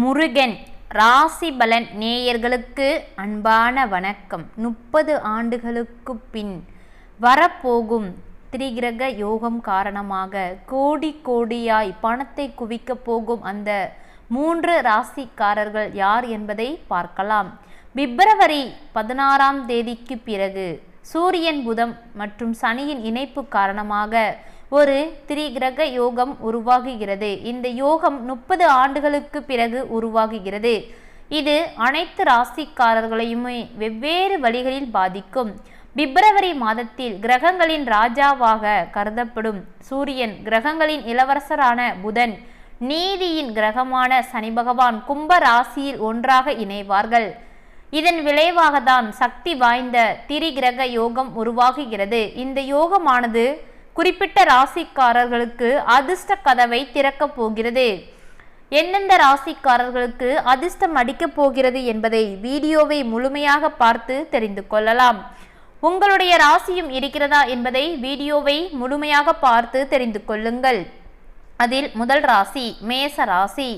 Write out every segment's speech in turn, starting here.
முருகன் ராசிபலன் நேயர்களுக்கு அன்பான வணக்கம். முப்பது ஆண்டுகளுக்கு பின் வரப்போகும் திரிகிரக யோகம் காரணமாக கோடி கோடியாய் பணத்தை குவிக்கப் போகும் அந்த மூன்று ராசிக்காரர்கள் யார் என்பதை பார்க்கலாம். பிப்ரவரி பதினாறாம் தேதிக்கு பிறகு சூரியன் புதம் மற்றும் சனியின் இணைப்பு காரணமாக ஒரு திரிகிரக யோகம் உருவாகுகிறது. இந்த யோகம் முப்பது ஆண்டுகளுக்கு பிறகு உருவாகுகிறது. இது அனைத்து ராசிக்காரர்களையுமே வெவ்வேறு வழிகளில் பாதிக்கும். பிப்ரவரி மாதத்தில் கிரகங்களின் ராஜாவாக கருதப்படும் சூரியன் கிரகங்களின் இளவரசரான புதன் நீதியின் கிரகமான சனி பகவான் கும்ப ராசியில் ஒன்றாக இணைவார்கள். இதன் விளைவாக தான் சக்தி வாய்ந்த திரிகிரக யோகம் உருவாகுகிறது. இந்த யோகமானது குறிப்பிட்ட ராசிக்காரர்களுக்கு அதிர்ஷ்ட கதவை திறக்கப் போகிறது. எந்தெந்த ராசிக்காரர்களுக்கு அதிர்ஷ்டம் அடிக்கப் போகிறது என்பதை வீடியோவை முழுமையாக பார்த்து தெரிந்து கொள்ளலாம். உங்களுடைய ராசியும் இருக்கிறதா என்பதை வீடியோவை முழுமையாக பார்த்து தெரிந்து கொள்ளுங்கள். அதில் முதல் ராசி மேச ராசி.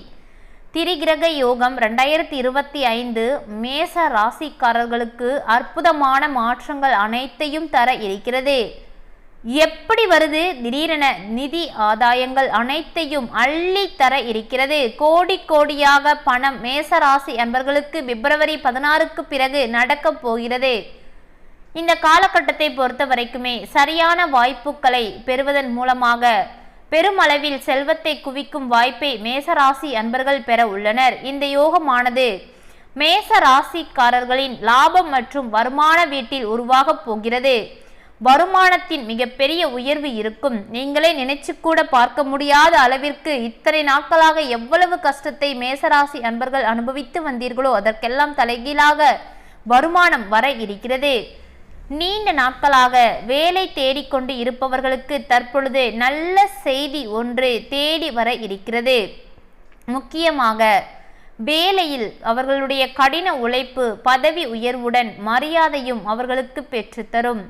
திரிகிரக யோகம் ரெண்டாயிரத்தி இருபத்தி ஐந்து மேச ராசிக்காரர்களுக்கு அற்புதமான மாற்றங்கள் அனைத்தையும் தர இருக்கிறது. எப்படி வருது? திடீரென நிதி ஆதாயங்கள் அனைத்தையும் அள்ளி தர இருக்கிறது. கோடி கோடியாக பணம் மேசராசி அன்பர்களுக்கு பிப்ரவரி பதினாறுக்கு பிறகு நடக்கப் போகிறது. இந்த காலகட்டத்தை பொறுத்த வரைக்குமே சரியான வாய்ப்புகளை பெறுவதன் மூலமாக பெருமளவில் செல்வத்தை குவிக்கும் வாய்ப்பை மேசராசி அன்பர்கள் பெற உள்ளனர். இந்த யோகமானது மேச ராசிக்காரர்களின் லாபம் மற்றும் வருமான வீட்டில் உருவாகப் போகிறது. வருமானத்தின் மிகப்பெரிய உயர்வு இருக்கும். நீங்களே நினைச்சு கூட பார்க்க முடியாத அளவிற்கு இத்தனை நாட்களாக எவ்வளவு கஷ்டத்தை மேசராசி அன்பர்கள் அனுபவித்து வந்தீர்களோ அதற்கெல்லாம் தலைகீழாக வருமானம் வர இருக்கிறது. நீண்ட நாட்களாக வேலை தேடிக்கொண்டு இருப்பவர்களுக்கு தற்பொழுது நல்ல செய்தி ஒன்று தேடி வர இருக்கிறது. முக்கியமாக வேலையில் அவர்களுடைய கடின உழைப்பு பதவி உயர்வுடன் மரியாதையும் அவர்களுக்கு பெற்றுத்தரும்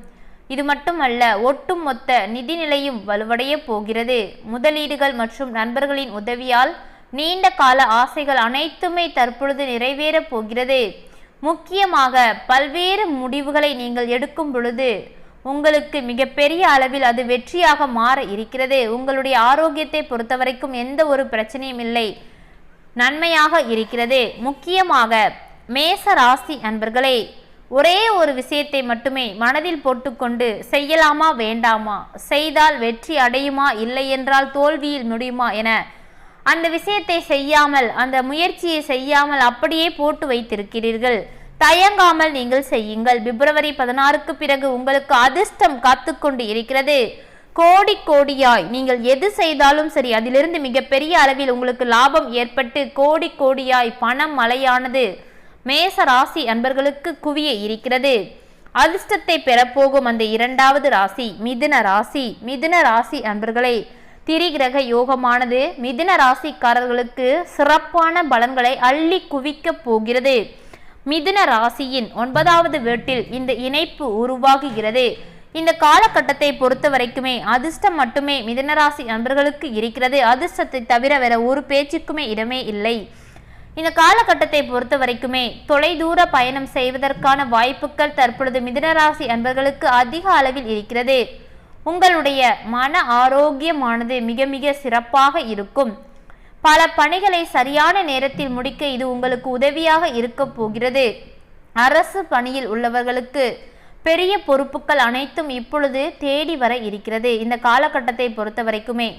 இது மட்டுமல்ல ஒட்டுமொத்த நிதிநிலையும் வலுவடைய போகிறது. முதலீடுகள் மற்றும் நண்பர்களின் உதவியால் நீண்ட கால ஆசைகள் அனைத்துமே தற்பொழுது நிறைவேறப் போகிறது. முக்கியமாக பல்வேறு முடிவுகளை நீங்கள் எடுக்கும் பொழுது உங்களுக்கு மிகப்பெரிய அளவில் அது வெற்றியாக மாற இருக்கிறது. உங்களுடைய ஆரோக்கியத்தை பொறுத்தவரைக்கும் எந்த ஒரு பிரச்சனையும் இல்லை. நன்மையாக இருக்கிறது. முக்கியமாக மேச ராசி நண்பர்களே ஒரே ஒரு விஷயத்தை மட்டுமே மனதில் போட்டுக்கொண்டு செய்யலாமா வேண்டாமா? செய்தால் வெற்றி அடையுமா? இல்லை என்றால் தோல்வியில் முடியுமா என அந்த விஷயத்தை செய்யாமல் அந்த முயற்சியை செய்யாமல் அப்படியே போட்டு வைத்திருக்கிறீர்கள். தயங்காமல் நீங்கள் செய்யுங்கள். பிப்ரவரி பதினாறுக்கு பிறகு உங்களுக்கு அதிர்ஷ்டம் காத்துக்கொண்டு இருக்கிறது. கோடி கோடியாய் நீங்கள் எது செய்தாலும் சரி அதிலிருந்து மிகப்பெரிய அளவில் உங்களுக்கு லாபம் ஏற்பட்டு கோடி கோடியாய் பணம் மழையானது மேச ராசி அன்பர்களுக்கு குவிய இருக்கிறது. அதிர்ஷ்டத்தை பெறப்போகும் அந்த இரண்டாவது ராசி மிதுன ராசி. மிதுன ராசி அன்பர்களே திரிகிரக யோகமானது மிதுன ராசிக்காரர்களுக்கு சிறப்பான பலன்களை அள்ளி குவிக்கப் போகிறது. மிதுன ராசியின் ஒன்பதாவது வீட்டில் இந்த இணைப்பு உருவாகுகிறது. இந்த காலகட்டத்தை பொறுத்த வரைக்குமே அதிர்ஷ்டம் மட்டுமே மிதனராசி அன்பர்களுக்கு இருக்கிறது. அதிர்ஷ்டத்தை தவிர வேற ஒரு பேச்சுக்குமே இடமே இல்லை. இந்த காலகட்டத்தை பொறுத்த வரைக்குமே தொலைதூர பயணம் செய்வதற்கான வாய்ப்புகள் தற்பொழுது மிதனராசி அன்பர்களுக்கு அதிக அளவில் இருக்கிறது. உங்களுடைய மன ஆரோக்கியமானது மிக மிக சிறப்பாக இருக்கும். பல பணிகளை சரியான நேரத்தில் முடிக்க இது உங்களுக்கு உதவியாக இருக்க போகிறது. அரசு பணியில் உள்ளவர்களுக்கு பெரிய பொறுப்புகள் அனைத்தும் இப்பொழுது தேடி வர இருக்கிறது. இந்த காலகட்டத்தை பொறுத்த வரைக்குமே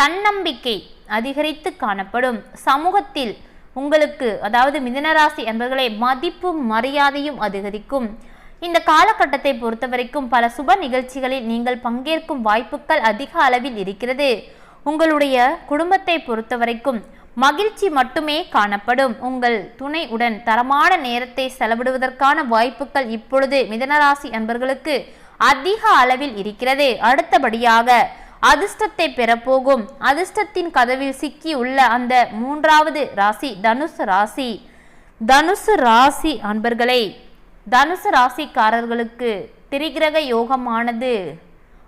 தன்னம்பிக்கை அதிகரித்து காணப்படும். சமூகத்தில் உங்களுக்கு அதாவது மிதனராசி என்பர்களை மதிப்பும் மரியாதையும் அதிகரிக்கும். இந்த காலகட்டத்தை பொறுத்த வரைக்கும் பல சுப நிகழ்ச்சிகளில் நீங்கள் பங்கேற்கும் வாய்ப்புகள் அதிக அளவில் இருக்கிறது. உங்களுடைய குடும்பத்தை பொறுத்த வரைக்கும் மகிழ்ச்சி மட்டுமே காணப்படும். உங்கள் துணை உடன் தரமான நேரத்தை செலவிடுவதற்கான வாய்ப்புகள் இப்பொழுது மிதனராசி அன்பர்களுக்கு அதிக அளவில் இருக்கிறது. அடுத்தபடியாக அதிர்ஷ்டத்தை பெறப்போகும். அதிர்ஷ்டத்தின் கதவில் சிக்கி உள்ள அந்த மூன்றாவது ராசி தனுசு ராசி. தனுசு ராசி அன்பர்களே தனுசு ராசிக்காரர்களுக்கு திரிகிரக யோகமானது.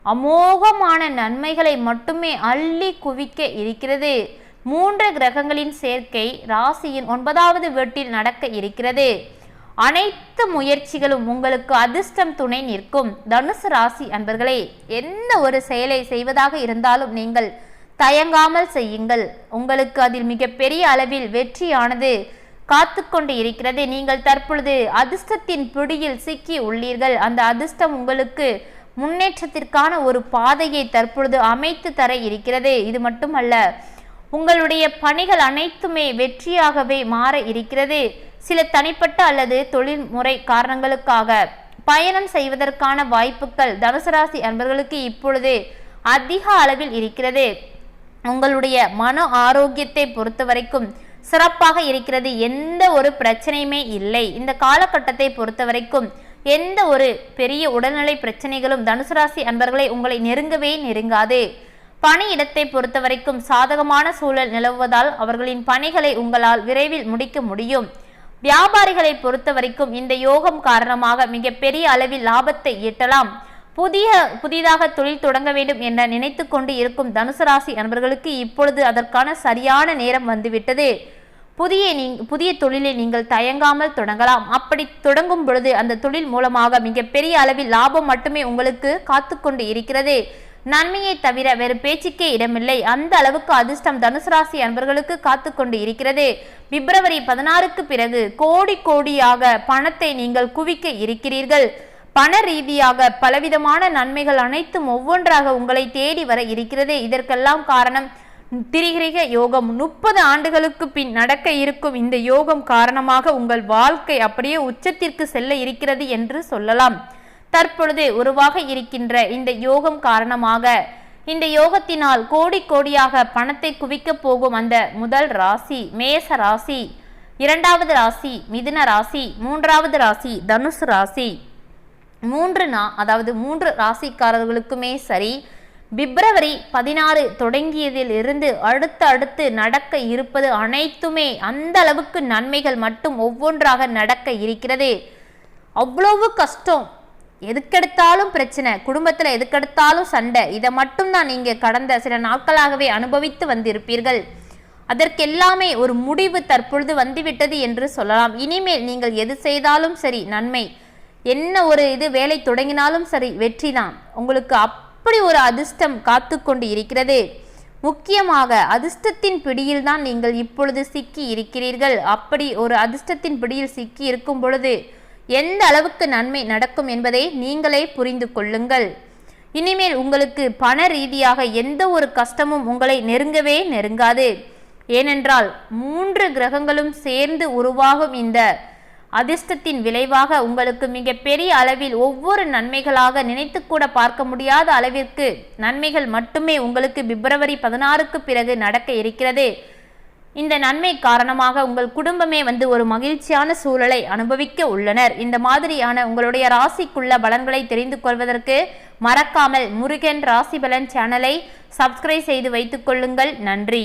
அமோகமான நன்மைகளை மட்டுமே அள்ளி குவிக்க இருக்கிறது. மூன்று கிரகங்களின் சேர்க்கை ராசியின் ஒன்பதாவது வீட்டில் நடக்க இருக்கிறது. அனைத்து முயற்சிகளும் உங்களுக்கு அதிர்ஷ்டம் துணை நிற்கும். தனுசு ராசி அன்பர்களே என்ன ஒரு செயலை செய்வதாக இருந்தாலும் நீங்கள் தயங்காமல் செய்யுங்கள். உங்களுக்கு அதில் மிகப்பெரிய அளவில் வெற்றியானது காத்து கொண்டு இருக்கிறது. நீங்கள் தற்பொழுது அதிர்ஷ்டத்தின் பிடியில் சிக்கி உள்ளீர்கள். அந்த அதிர்ஷ்டம் உங்களுக்கு முன்னேற்றத்திற்கான ஒரு பாதையை தற்பொழுது அமைத்து தர இருக்கிறது. இது மட்டுமல்ல உங்களுடைய பணிகள் அனைத்துமே வெற்றியாகவே மாற இருக்கிறது. சில தனிப்பட்ட அல்லது தொழில்முறை காரணங்களுக்காக பயணம் செய்வதற்கான வாய்ப்புகள் தனுசு ராசி அன்பர்களுக்கு இப்பொழுது அதிக அளவில் இருக்கிறது. உங்களுடைய மன ஆரோக்கியத்தை பொறுத்த வரைக்கும் சிறப்பாக இருக்கிறது. எந்த ஒரு பிரச்சனையுமே இல்லை. இந்த காலகட்டத்தை பொறுத்த வரைக்கும் எந்த ஒரு பெரிய உடல்நிலை பிரச்சனைகளும் தனுசு ராசி அன்பர்களை உங்களை நெருங்கவே நெருங்காது. பணியிடத்தை பொறுத்த வரைக்கும் சாதகமான சூழல் நிலவுவதால் அவர்களின் பணிகளை உங்களால் விரைவில் முடிக்க முடியும். வியாபாரிகளை பொறுத்த வரைக்கும் இந்த யோகம் காரணமாக மிகப்பெரிய அளவில் லாபத்தை ஈட்டலாம். புதிய புதிதாக தொழில் தொடங்க வேண்டும் என நினைத்து கொண்டு இருக்கும் தனுசு ராசி அன்பர்களுக்கு இப்பொழுது அதற்கான சரியான நேரம் வந்துவிட்டது. புதிய நீ புதிய தொழிலை நீங்கள் தயங்காமல் தொடங்கலாம். அப்படி தொடங்கும் பொழுது அந்த தொழில் மூலமாக மிகப்பெரிய அளவில் லாபம் மட்டுமே உங்களுக்கு காத்து கொண்டு இருக்கிறது. நன்மையை தவிர வேறு பேச்சுக்கே இடமில்லை. அந்த அளவுக்கு அதிர்ஷ்டம் தனுசு ராசி அன்பர்களுக்கு காத்து கொண்டு இருக்கிறது. பிப்ரவரி பதினாறுக்கு பிறகு கோடி கோடியாக பணத்தை நீங்கள் குவிக்க இருக்கிறீர்கள். பண ரீதியாக பலவிதமான நன்மைகள் அனைத்தும் ஒவ்வொன்றாக உங்களை தேடி வர இருக்கிறது. இதற்கெல்லாம் காரணம் திரிகிரிக யோகம். முப்பது ஆண்டுகளுக்கு பின் நடக்க இருக்கும் இந்த யோகம் காரணமாக உங்கள் வாழ்க்கை அப்படியே உச்சத்திற்கு செல்ல இருக்கிறது என்று சொல்லலாம். தற்பொழுது உருவாக இருக்கின்ற இந்த யோகம் காரணமாக இந்த யோகத்தினால் கோடி கோடியாக பணத்தை குவிக்கப் போகும் அந்த முதல் ராசி மேச ராசி இரண்டாவது ராசி மிதுன ராசி மூன்றாவது ராசி தனுசு ராசி. மூன்று நா அதாவது மூன்று ராசிக்காரர்களுக்குமே சரி பிப்ரவரி பதினாறு தொடங்கியதில் இருந்து அடுத்து அடுத்து நடக்க இருப்பது அனைத்துமே அந்த அளவுக்கு நன்மைகள் மட்டும் ஒவ்வொன்றாக நடக்க இருக்கிறது. அவ்வளவு கஷ்டம். எதுக்கெடுத்தாலும் பிரச்சனை குடும்பத்தில் எதுக்கெடுத்தாலும் சண்டை இதை மட்டும்தான் நீங்கள் கடந்த சில நாட்களாகவே அனுபவித்து வந்திருப்பீர்கள். அதற்கெல்லாமே ஒரு முடிவு தற்பொழுது வந்துவிட்டது என்று சொல்லலாம். இனிமேல் நீங்கள் எது செய்தாலும் சரி நன்மை. என்ன ஒரு இது வேலை தொடங்கினாலும் சரி வெற்றி தான். உங்களுக்கு அப்படி ஒரு அதிர்ஷ்டம் காத்து கொண்டு இருக்கிறது. முக்கியமாக அதிர்ஷ்டத்தின் பிடியில்தான் நீங்கள் இப்பொழுது சிக்கி இருக்கிறீர்கள். அப்படி ஒரு அதிர்ஷ்டத்தின் பிடியில் சிக்கி இருக்கும் பொழுது எந்த அளவுக்கு நன்மை நடக்கும் என்பதை நீங்களே புரிந்து கொள்ளுங்கள். இனிமேல் உங்களுக்கு பண ரீதியாக எந்த ஒரு கஷ்டமும் உங்களை நெருங்கவே நெருங்காது. ஏனென்றால் மூன்று கிரகங்களும் சேர்ந்து உருவாகும் இந்த அதிர்ஷ்டத்தின் விளைவாக உங்களுக்கு மிகப்பெரிய அளவில் ஒவ்வொரு நன்மைகளாக நினைத்து கூட பார்க்க முடியாத அளவிற்கு நன்மைகள் மட்டுமே உங்களுக்கு பிப்ரவரி பதினாறுக்கு பிறகு நடக்க இருக்கிறது. இந்த நன்மை காரணமாக உங்கள் குடும்பமே வந்து ஒரு மகிழ்ச்சியான சூழலை அனுபவிக்க உள்ளனர். இந்த மாதிரியான உங்களுடைய ராசிக்குள்ள பலன்களை தெரிந்து கொள்வதற்கு மறக்காமல் முருகன் ராசி பலன் சேனலை சப்ஸ்கிரைப் செய்து வைத்துக் கொள்ளுங்கள். நன்றி.